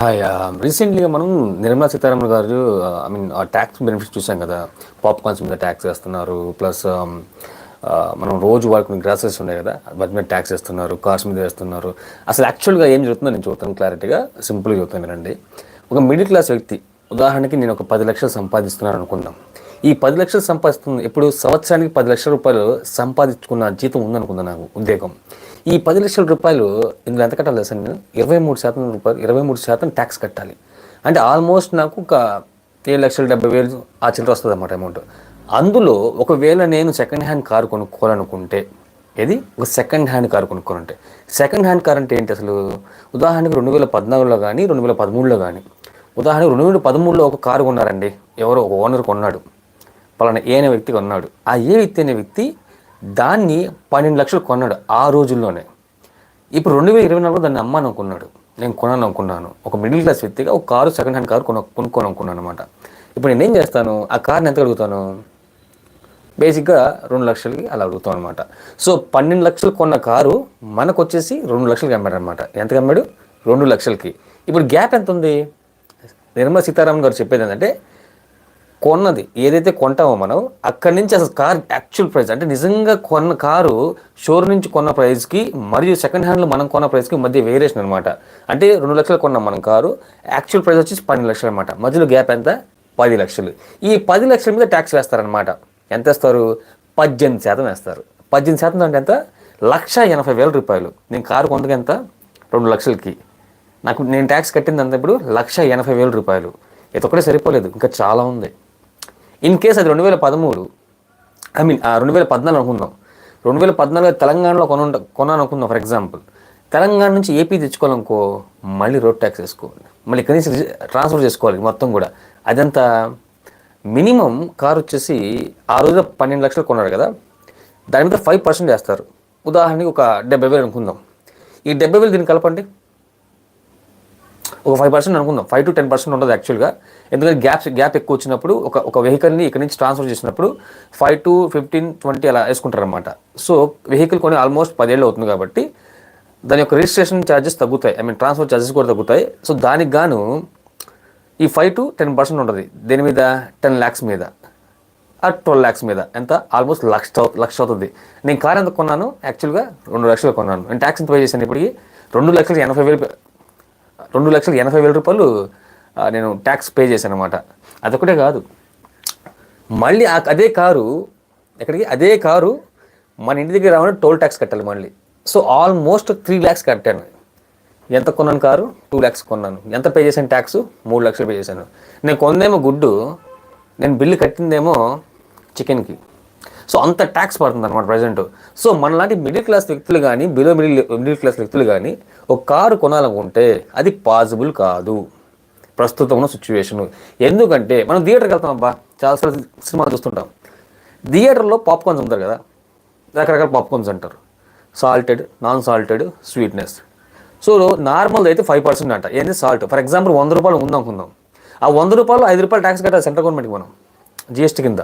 Hi రీసెంట్లీగా uh, మనం నిర్మలా సీతారామన్ గారు uh, I mean ఆ ట్యాక్స్ బెనిఫిట్స్ చూసాం కదా. పాప్కార్న్స్ మీద ట్యాక్స్ వేస్తున్నారు. ప్లస్ um, uh, మనం రోజు వాడుకునే గ్రాసెస్ ఉన్నాయి కదా. వాటి మీద ట్యాక్స్ వేస్తున్నారు. కార్స్ మీద వేస్తున్నారు. అసలు యాక్చువల్గా ఏం జరుగుతుందో నేను చూస్తాను క్లారిటీగా సింపుల్గా చెప్తాను వినండి. ఒక మిడిల్ క్లాస్ వ్యక్తి ఉదాహరణకి నేను ఒక పది లక్షలు సంపాదిస్తున్నాను అనుకుందాం. ఈ పది లక్షలు సంపాదిస్తుంది ఇప్పుడు సంవత్సరానికి పది లక్షల రూపాయలు సంపాదించుకున్న జీతం ఉందనుకుందా నాకు ఉద్యోగం. ఈ పది లక్షల రూపాయలు ఇందులో ఎంత కట్టాలి సార్ నేను? ఇరవై మూడు శాతం రూపాయలు ఇరవై మూడు శాతం ట్యాక్స్ కట్టాలి. అంటే ఆల్మోస్ట్ నాకు ఒక ఏడు లక్షల డెబ్బై వేలు ఆ చిల్లర వస్తుంది అన్నమాట అమౌంట్ అందులో ఒకవేళ నేను సెకండ్ హ్యాండ్ కారు కొనుక్కోవాలనుకుంటే ఏది? ఒక సెకండ్ హ్యాండ్ కారు కొనుక్కోవాలంటే. సెకండ్ హ్యాండ్ కార్ అంటే ఏంటి అసలు? ఉదాహరణకు రెండు వేల పద్నాలుగులో కానీ రెండు వేల పదమూడులో కానీ ఉదాహరణకు రెండు వేల పదమూడులో ఒక కారు కొన్నారండి. ఎవరో ఒక ఓనర్ కొన్నాడు. పలానా ఏ అనే వ్యక్తి కొన్నాడు. ఆ ఏ వ్యక్తి అనే వ్యక్తి దాన్ని పన్నెండు లక్షలు కొన్నాడు ఆ రోజుల్లోనే. ఇప్పుడు రెండు వేల ఇరవై నాలుగులో దాన్ని అమ్మాను అనుకున్నాడు నేను కొనాను అనుకున్నాను ఒక మిడిల్ క్లాస్ వ్యక్తిగా ఒక కారు సెకండ్ హ్యాండ్ కారు కొను కొనుక్కోను అనుకున్నాను అనమాట ఇప్పుడు నేనేం చేస్తాను? ఆ కార్ని ఎంత అడుగుతాను? బేసిక్గా రెండు లక్షలకి అలా అడుగుతాం అనమాట సో పన్నెండు లక్షలు కొన్న కారు మనకు వచ్చేసి రెండు లక్షలకి అమ్మాడు అనమాట ఎంత అమ్మాడు? రెండు లక్షలకి. ఇప్పుడు గ్యాప్ ఎంత ఉంది నిర్మలా సీతారామన్ గారు చెప్పేది ఏంటంటే కొన్నది. ఏదైతే కొంటామో మనం అక్కడి నుంచి అసలు కార్ యాక్చువల్ ప్రైస్ అంటే నిజంగా కొన్న కారు షోర్ నుంచి కొన్న ప్రైస్కి మరియు సెకండ్ హ్యాండ్లో మనం కొన్న ప్రైస్కి మధ్య వేరియేషన్ అనమాట అంటే రెండు లక్షలు కొన్నాం మనం కారు యాక్చువల్ ప్రైస్ వచ్చేసి పన్నెండు లక్షలు అనమాట మధ్యలో గ్యాప్ ఎంత? పది లక్షలు. ఈ పది లక్షల మీద ట్యాక్స్ వేస్తారనమాట ఎంత వేస్తారు? పద్దెనిమిది శాతం వేస్తారు. పద్దెనిమిది శాతం అంటే ఎంత? లక్ష ఎనభై వేల రూపాయలు. నేను కారు కొంతకి ఎంత? రెండు లక్షలకి. నాకు నేను ట్యాక్స్ కట్టింది అంత ఇప్పుడు? లక్ష ఎనభై వేల రూపాయలు. ఇది ఒకటే సరిపోలేదు. ఇంకా చాలా ఉంది. ఇన్ కేస్ అది రెండు వేల పదమూడు ఐ మీన్ రెండు వేల పద్నాలుగు అనుకుందాం. రెండు వేల పద్నాలుగు తెలంగాణలో కొన కొనాను అనుకుందాం ఫర్ ఎగ్జాంపుల్. తెలంగాణ నుంచి ఏపీ తెచ్చుకోవాలనుకో మళ్ళీ రోడ్ ట్యాక్స్ వేసుకోవాలి. మళ్ళీ కనీసం ట్రాన్స్ఫర్ చేసుకోవాలి మొత్తం కూడా. అదంతా మినిమం కార్ వచ్చేసి ఆ రోజు పన్నెండు లక్షలు కొన్నాడు కదా. దాని మీద ఫైవ్ పర్సెంట్ వేస్తారు. ఉదాహరణకి ఒక డెబ్బై వేలు అనుకుందాం. ఈ డెబ్బై వేలు దీన్ని కలపండి? ఒక ఫైవ్ పర్సెంట్ అనుకుందాం. ఫైవ్ టు టెన్ పర్సెంట్ ఉండదు యాక్చువల్గా ఎందుకంటే గ్యాప్ గ్యాప్ ఎక్కువ వచ్చినప్పుడు ఒక ఒక వెహికల్ని ఇక్కడ నుంచి ట్రాన్స్ఫర్ చేసినప్పుడు ఫైవ్ టు ఫిఫ్టీన్ ట్వంటీ అలా వేసుకుంటారనమాట సో వెహికల్ కొని ఆల్మోస్ట్ పదేళ్ళు అవుతుంది కాబట్టి దాని యొక్క రిజిస్ట్రేషన్ ఛార్జెస్ తగ్గుతాయి. ఐ మీన్ ట్రాన్స్ఫర్ ఛార్జెస్ కూడా తగ్గుతాయి. సో దానికి గాను ఈ ఫైవ్ టు టెన్ పర్సెంట్ ఉంటుంది. దేని మీద? టెన్ ల్యాక్స్ మీద. ఆ ట్వెల్వ్ ల్యాక్స్ మీద. ఎంత? ఆల్మోస్ట్ లక్ష అవు- లక్ష అవుతుంది. నేను కార్ ఎంత కొన్నాను? యాక్చువల్గా రెండు లక్షలు కొన్నాను. నేను ట్యాక్స్ ఎంత పే చేశాను ఇప్పటికి? రెండు లక్షలు ఎనభై వేలు రెండు లక్షల ఎనభై వేల రూపాయలు నేను ట్యాక్స్ పే చేశాను అనమాట అదొకటే కాదు. మళ్ళీ అదే కారు ఎక్కడికి? అదే కారు మన ఇంటి దగ్గర రావాలంటే టోల్ ట్యాక్స్ కట్టాలి మళ్ళీ. సో ఆల్మోస్ట్ త్రీ ల్యాక్స్ కట్టాను. ఎంత కొన్నాను కారు? టూ ల్యాక్స్ కొన్నాను. ఎంత పే చేశాను ట్యాక్స్ మూడు లక్షలు పే చేశాను. నేను కొందేమో గుడ్డు నేను బిల్లు కట్టిందేమో చికెన్కి. సో అంత ట్యాక్స్ పడుతుంది అనమాట ప్రజెంట్ సో మనలాంటి మిడిల్ క్లాస్ వ్యక్తులు కానీ బిలో మిడిల్ మిడిల్ క్లాస్ వ్యక్తులు కానీ ఒక కారు కొనాలనుకుంటే అది పాసిబుల్ కాదు. ప్రస్తుతం ఉన్న సిచ్యువేషన్. ఎందుకంటే మనం థియేటర్కి వెళ్తాం అబ్బా చాలాసార్లు సినిమాలు చూస్తుంటాం. థియేటర్లో పాప్కార్న్స్ ఉంటారు కదా రకరకాల పాప్కార్న్స్ అంటారు. Salted non salted sweetness so normal అయితే ఫైవ్ పర్సెంట్ అంట. ఏంది సాల్ట్? ఫర్ ఎగ్జాంపుల్ వంద రూపాయలు ఉందనుకుందాం. ఆ వంద రూపాయలు ఐదు రూపాయలు ట్యాక్స్ కట్టాలి సెంట్రల్ గవర్నమెంట్కి మనం జిఎస్టీ కింద.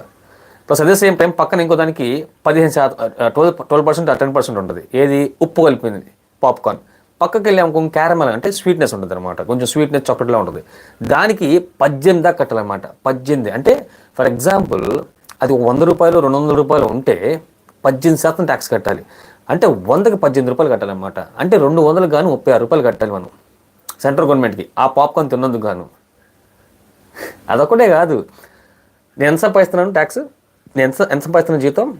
ప్లస్ అదే సేమ్ టైం పక్కన ఇంకో దానికి పదిహేను శాతం twelve twelve percent ten percent ఉంటుంది. ఏది? ఉప్పు కలిపింది పాప్కార్న్. పక్కకి వెళ్ళి కొంచెం క్యారమల్ అంటే స్వీట్నెస్ ఉంటుంది అనమాట కొంచెం స్వీట్నెస్ చాక్లెట్లా ఉంటుంది. దానికి పద్దెనిమిది దాకా కట్టాలన్నమాట. పద్దెనిమిది అంటే ఫర్ ఎగ్జాంపుల్ అది వంద రూపాయలు రెండు వందల రూపాయలు ఉంటే పద్దెనిమిది శాతం ట్యాక్స్ కట్టాలి. అంటే వందకి పద్దెనిమిది రూపాయలు కట్టాలన్నమాట. అంటే రెండు వందలు గాను ముప్పై ఆరు రూపాయలు కట్టాలి మనం. సెంట్రల్ గవర్నమెంట్కి ఆ పాప్కార్న్ తిన్నందుకు గాను. అదొకటే కాదు. నేను ఎంత సంపాదిస్తున్నాను ట్యాక్స్? నేను ఎంత ఎంత సంపాదిస్తున్న జీతం?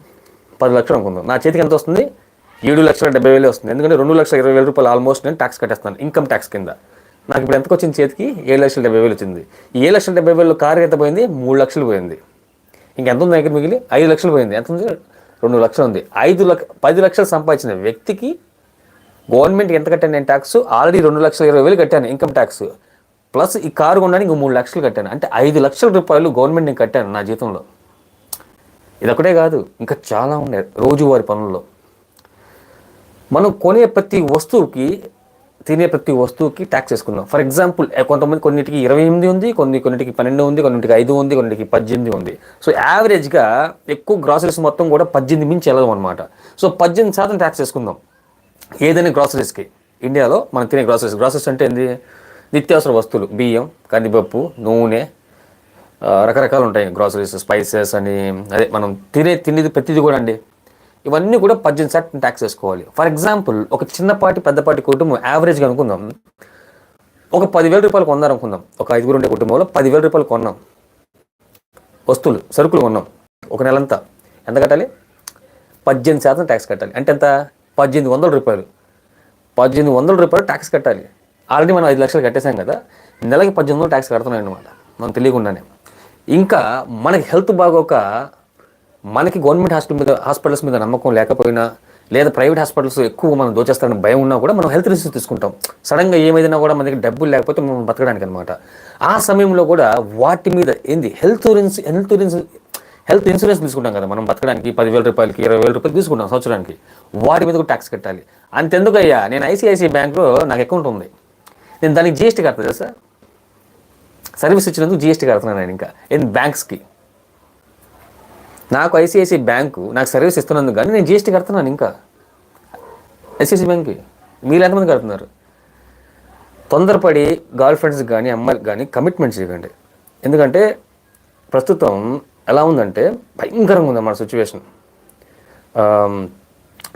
పది లక్షలు అనుకుందాం. నా చేతికి ఎంత వస్తుంది? ఏడు లక్షల డెబ్బై వేలు వస్తుంది. ఎందుకంటే రెండు లక్షల ఇరవై వేల రూపాయలు ఆల్మోస్ట్ నేను ట్యాక్స్ కట్టేస్తాను ఇన్కమ్ ట్యాక్స్ కింద. నాకు ఇప్పుడు ఎంతకు వచ్చింది చేతికి? ఏడు లక్షల డెబ్బై వేలు వచ్చింది. ఈ ఏడు లక్షల డెబ్బై వేలు కారు ఎంత పోయింది? మూడు లక్షలు పోయింది. ఇంకెంత ఉంది దగ్గర మిగిలి? ఐదు లక్షలు పోయింది. ఎంత ఉంది? రెండు లక్షలు ఉంది. ఐదు లక్ష పది లక్షలు సంపాదించిన వ్యక్తికి గవర్నమెంట్ ఎంత కట్టాను నేను ట్యాక్స్ ఆల్రెడీ రెండు లక్షల ఇరవై వేలు కట్టాను ఇన్కమ్ ట్యాక్స్ ప్లస్ ఈ కారు కొనడానికి ఇంకో మూడు లక్షలు కట్టాను. అంటే ఐదు లక్షల రూపాయలు గవర్నమెంట్ నేను కట్టాను నా జీతంలో ఇదొకటే కాదు ఇంకా చాలా ఉన్నాయి. రోజువారి పనుల్లో. మనం కొనే ప్రతి వస్తువుకి తినే ప్రతి వస్తువుకి ట్యాక్స్ వేసుకుందాం. ఫర్ ఎగ్జాంపుల్ కొంతమంది కొన్నిటికి ఇరవై ఎనిమిది ఉంది కొన్ని కొన్నిటికి పన్నెండు ఉంది కొన్నిటికి ఐదు ఉంది కొన్నిటికి పద్దెనిమిది ఉంది. సో యావరేజ్గా ఎక్కువ గ్రాసరీస్ మొత్తం కూడా పద్దెనిమిది మించి వెళ్ళదు అనమాట సో పద్దెనిమిది శాతం ట్యాక్స్ వేసుకుందాం. ఏదైనా గ్రాసరీస్కి ఇండియాలో మనం తినే గ్రాసరీస్ గ్రాసరీస్ అంటే ఏంది? నిత్యావసర వస్తువులు. బియ్యం కందిపప్పు నూనె రకరకాలు ఉంటాయి. గ్రాసరీస్ స్పైసెస్ అని అదే మనం తినే తినేది ప్రతిదీ కూడా అండి. ఇవన్నీ కూడా పద్దెనిమిది శాతం ట్యాక్స్ వేసుకోవాలి. ఫర్ ఎగ్జాంపుల్ ఒక చిన్నపాటి పెద్దపాటి కుటుంబం యావరేజ్గా అనుకుందాం. ఒక పదివేల రూపాయలు కొన్నారనుకుందాం ఒక ఐదుగురు ఉండే కుటుంబంలో పదివేల రూపాయలు కొన్నాం. వస్తువులు సరుకులు కొన్నాం. ఒక నెలంతా ఎంత కట్టాలి? పద్దెనిమిది శాతం ట్యాక్స్ కట్టాలి. అంటే ఎంత? పద్దెనిమిది వందల రూపాయలు. పద్దెనిమిది వందల రూపాయలు ట్యాక్స్ కట్టాలి. ఆల్రెడీ మనం ఐదు లక్షలు కట్టేసాం కదా నెలకి పద్దెనిమిది వందలు ట్యాక్స్ కడుతున్నాం అనమాట మనం తెలియకుండానే. ఇంకా మనకి హెల్త్ బాగోక మనకి గవర్నమెంట్ హాస్పిటల్ మీద హాస్పిటల్స్ మీద నమ్మకం లేకపోయినా లేదా ప్రైవేట్ హాస్పిటల్స్ ఎక్కువ మనం దోచేస్తారని భయం ఉన్నా కూడా మనం హెల్త్ ఇన్సూరెన్స్ తీసుకుంటాం. సడన్గా ఏమైనా కూడా మన దగ్గర డబ్బులు లేకపోతే మనం బతకడానికి అనమాట ఆ సమయంలో కూడా వాటి మీద ఏంది? Health insurance health insurance health insurance తీసుకుంటాం కదా మనం బతకడానికి. పదివేల రూపాయలకి ఇరవై వేల రూపాయలు తీసుకుంటాం సంవత్సరానికి. వాటి మీద కూడా ట్యాక్స్ కట్టాలి. అంతెందుకు అయ్యా నేను ఐసిఐసిఐ బ్యాంక్లో నాకు అకౌంట్ ఉంది. నేను దానికి జిఎస్టీ కడతా సార్ సర్వీస్ ఇచ్చినందుకు జిఎస్టీ కడుతున్నాను నేను ఇంకా. ఏంది? బ్యాంక్స్కి. నాకు ఐసిఐసిఐ బ్యాంకు నాకు సర్వీస్ ఇస్తున్నందుకు కానీ నేను జిఎస్టీ కడుతున్నాను ఇంకా. ఐసిఐసి బ్యాంక్కి. మీరు ఎంతమంది కడుతున్నారు? తొందరపడి గర్ల్ ఫ్రెండ్స్కి కానీ అమ్మాయికి కానీ కమిట్మెంట్ చేయకండి. ఎందుకంటే ప్రస్తుతం ఎలా ఉందంటే భయంకరంగా ఉంది మన సిచ్యువేషన్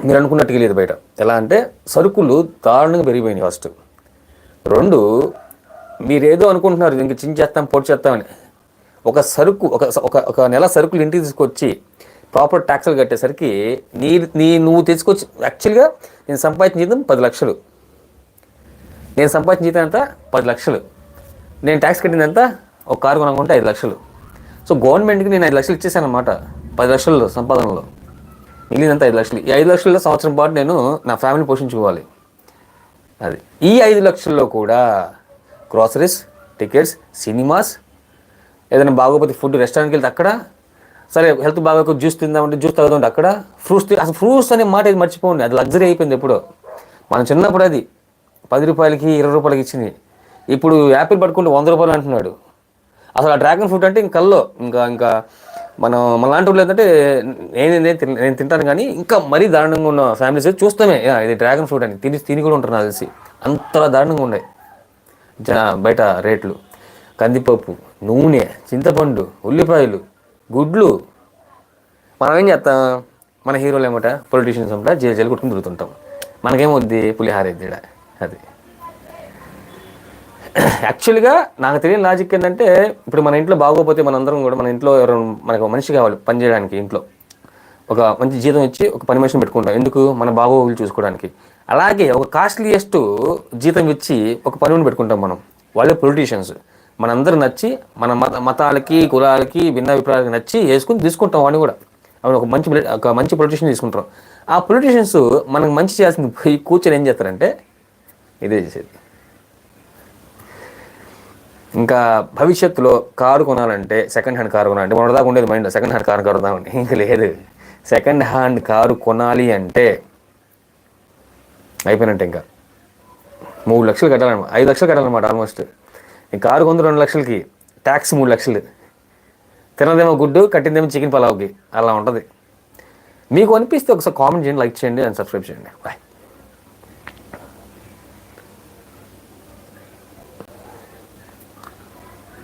మీరు అనుకున్నట్టుగా లేదు బయట. ఎలా అంటే సరుకులు దారుణంగా పెరిగిపోయినాయి ఫస్ట్ రెండు మీరేదో అనుకుంటున్నారు ఇంక చించేస్తాం పొడి చేస్తామని. ఒక సరుకు ఒక ఒక ఒక నెల సరుకులు ఇంటికి తీసుకొచ్చి ప్రాపర్ ట్యాక్స్లు కట్టేసరికి నీ నీ నువ్వు తెచ్చుకొచ్చి యాక్చువల్గా నేను సంపాదించిన జీతం పది లక్షలు. నేను సంపాదించిన జీతం ఎంత? పది లక్షలు. నేను ట్యాక్స్ కట్టింది ఎంత? ఒక కారు కొనుక్కుంటే ఐదు లక్షలు. సో గవర్నమెంట్కి నేను ఐదు లక్షలు ఇచ్చేసాను అనమాట పది లక్షలు సంపాదనలో. మిగిలినంత ఐదు లక్షలు. ఈ ఐదు లక్షల్లో సంవత్సరం పాటు నేను నా ఫ్యామిలీ పోషించుకోవాలి. అది. ఈ ఐదు లక్షల్లో కూడా గ్రాసరీస్ టికెట్స్ సినిమాస్ ఏదైనా బాగోపోతే ఫుడ్ రెస్టారెంట్కి వెళ్తే అక్కడ? సరే హెల్త్ బాగా జ్యూస్ తిందామంటే జ్యూస్ తాగుదామంటే అక్కడ? ఫ్రూట్స్ అసలు ఫ్రూట్స్ అనే మాట ఇది మర్చిపోండి అది లగ్జరీ అయిపోయింది ఎప్పుడో. మనం చిన్నప్పుడు అది. పది రూపాయలకి ఇరవై రూపాయలకి ఇచ్చింది ఇప్పుడు యాపిల్ పట్టుకుంటే వంద రూపాయలు అంటున్నాడు. అసలు ఆ డ్రాగన్ ఫ్రూట్ అంటే ఇంక కల్లో. ఇంకా ఇంకా మనం మనలాంటి వాళ్ళు ఏంటంటే నేను నేను నేను తింటాను కానీ ఇంకా మరీ దారుణంగా ఉన్న ఫ్యామిలీస్ చూస్తామే. ఇది డ్రాగన్ ఫ్రూట్ అని. తిని తిని కూడా ఉంటారు నాకు తెలిసి. అంతలా దారుణంగా ఉన్నాయి. బయట రేట్లు. కందిపప్పు నూనె చింతపండు ఉల్లిపాయలు గుడ్లు. మనం ఏం చేస్తాం? మన హీరోలు ఏమట? పొలిటీషియన్స్ ఏమట? జైలు జైలు కొట్టుకుని తిరుగుతుంటాం. మనకేమొద్ది పులిహార ఎద్దిడ? అది. యాక్చువల్గా నాకు తెలియని లాజిక్ ఏంటంటే ఇప్పుడు మన ఇంట్లో బాగోపోతే మనందరం కూడా మన ఇంట్లో ఎవరు మనకు మనిషి కావాలి పని చేయడానికి ఇంట్లో. ఒక మంచి జీతం ఇచ్చి ఒక పని మనిషిని పెట్టుకుంటాం. ఎందుకు? మన బాగోగులు చూసుకోవడానికి. అలాగే ఒక కాస్ట్లీయెస్ట్ జీతం ఇచ్చి ఒక పనిని పెట్టుకుంటాం మనం. వాళ్ళే పొలిటీషియన్స్ మనందరూ నచ్చి మన మత మతాలకి కులాలకి భిన్న అభిప్రాయాలకి నచ్చి వేసుకుని తీసుకుంటాం వాడిని కూడా. అవును ఒక మంచి ఒక మంచి పొలిటీషియన్ తీసుకుంటాం. ఆ పొలిటీషియన్స్ మనకు మంచి చేయాల్సింది పోయి కూర్చొని ఏం చేస్తారంటే ఇదే చేసేది. ఇంకా భవిష్యత్తులో కారు కొనాలంటే సెకండ్ హ్యాండ్ కారు కొనాలంటే మొన్నదాకా ఉండేది మైండ్ సెకండ్ హ్యాండ్ కారు కొడదామని. ఇంకా లేదు. సెకండ్ హ్యాండ్ కారు కొనాలి అంటే అయిపోయినట్టు ఇంకా. మూడు లక్షలు కట్టాలన్నమాట ఐదు లక్షలు కట్టాలన్నమాట ఆల్మోస్ట్ ఈ కారు కొందరు రెండు లక్షలకి ట్యాక్స్ మూడు లక్షలు. తినదేమో గుడ్డు కట్టిందేమో చికెన్ పలావ్కి. అలా ఉంటుంది. మీకు అనిపిస్తే ఒకసారి కామెంట్ చేయండి లైక్ చేయండి అండ్ సబ్స్క్రైబ్ చేయండి. బాయ్